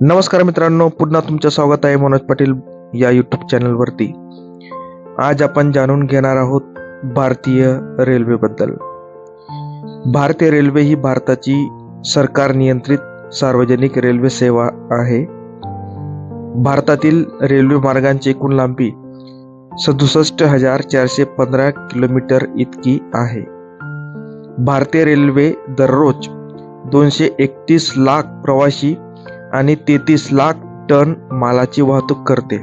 नमस्कार मित्रांनो पुन्हा तुमचं स्वागत आहे मनोज पाटील या यूट्यूब चॅनलवरती आज आपण जाणून घेणार आहोत भारतीय रेल्वेबद्दल भारतीय रेल्वे ही भारताची सरकार नियंत्रित सार्वजनिक रेल्वे सेवा आहे. भारतातील रेल्वे मार्गांची एकूण लांबी सदुसष्ट हजार चारशे पंधरा किलोमीटर इतकी आहे. भारतीय रेल्वे दररोज दोनशे एकतीस लाख प्रवासी आणि तेहतीस लाख टन मालाची वाहतूक करते.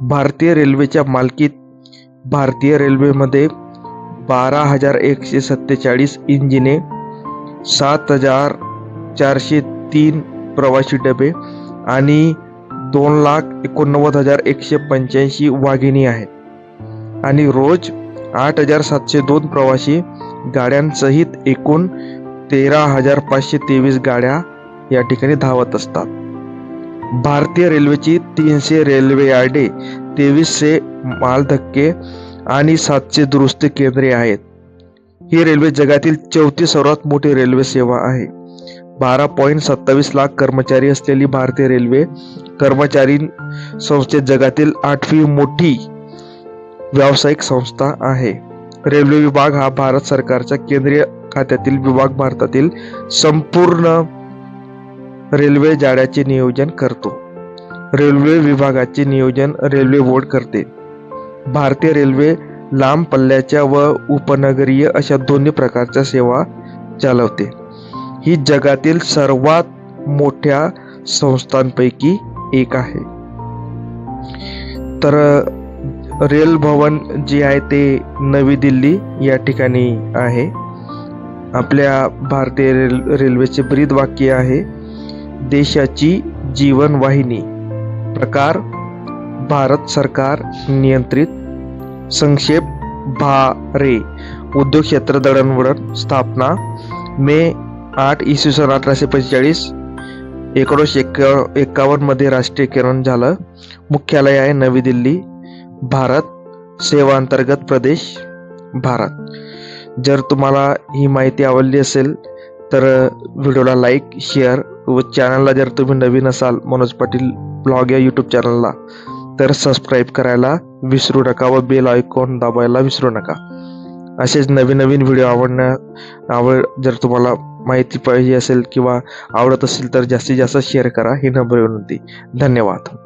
भारतीय रेल्वेच्या मालकीत भारतीय रेल्वेमध्ये बारा हजार एकशे सत्तेचाळीस इंजिने सात हजार चारशे तीन प्रवासी डबे आणि दोन लाख एकोणनव्वद हजार एकशे पंच्याऐंशी वाघिणी आहेत. आणि रोज आठ हजार सातशे दोन प्रवासी गाड्यांसहित एकूण तेरा हजार पाचशे तेवीस गाड्या या ठिकाणी धावत असतात. भारतीय रेल्वेची तीनशे रेल्वे यार्डे तेवीसशे मालधक्के आणि सातशे दुरुस्ती केंद्रे आहेत. ही रेल्वे जगातील चौथी सर्वात मोठी रेल्वे सेवा आहे. बारा पॉईंट सत्तावीस लाख कर्मचारी असलेली भारतीय रेल्वे कर्मचारी संस्थेत जगातील आठवी मोठी व्यावसायिक संस्था आहे. रेल्वे विभाग हा भारत सरकारच्या केंद्रीय खात्यातील विभाग भारतातील संपूर्ण रेल्वे जाळ्याचे नियोजन करतो. रेल्वे विभागाचे नियोजन रेल्वे बोर्ड करते. भारतीय रेल्वे लांब पल्ल्याच्या व उपनगरीय अशा दोन्ही प्रकारच्या सेवा चालवते. ही जगातील सर्वात मोठ्या संस्थांपैकी एक आहे. तर रेल भवन जे आहे ते नवी दिल्ली या ठिकाणी आहे. आपल्या भारतीय रेल रेल्वेचे ब्रीद वाक्य आहे. देशाची जीवनवाहिनी. प्रकार भारत सरकार नियंत्रित. संक्षेप भा रे उद्योग क्षेत्र दळणवळण स्थापना. मे आठ इसवी सन अठराशे पंचेचाळीस. एकोणीसशे एक्का एक्कावन्नमध्ये राष्ट्रीयकरण झालं. मुख्यालय आहे नवी दिल्ली. भारत सेवा अंतर्गत प्रदेश भारत. जर तुम्हाला ही माहिती आवडली असेल तर व्हिडिओला लाईक शेअर व चॅनलला जर तुम्ही नवीन असाल मनोज पाटील ब्लॉग या यूट्यूब चॅनलला तर सबस्क्राईब करायला विसरू नका व बेल आयकॉन दाबायला विसरू नका. असेच नवीन नवीन व्हिडिओ आवडण्या आवड जर तुम्हाला माहिती पाहिजे असेल किंवा आवडत असेल तर जास्तीत जास्त शेअर करा. ही नंबर विनंती. धन्यवाद.